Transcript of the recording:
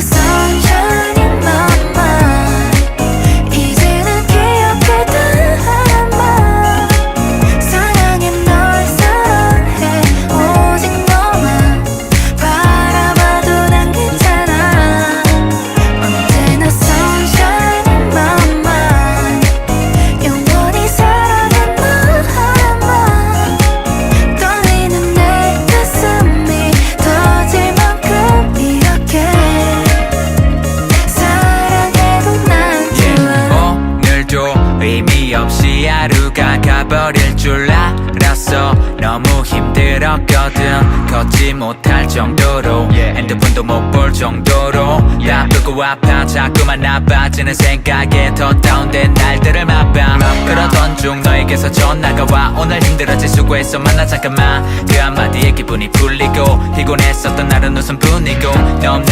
song 의미 없이 하루가 가버릴 줄 알았어. 너무 힘들었거든. 걷지 못할 정도로. 핸드폰도 못 볼 정도로. 바쁘고 아파. 자꾸만 나빠지는 생각에 더 다운된 날들을 맛봐. 그러던 중 너에게서 전화가 와. 오늘 힘들었지 수고했어 만나 잠깐만. 그 한마디에 기분이 풀리고 피곤했었던 날은 웃음뿐이고. 너 없는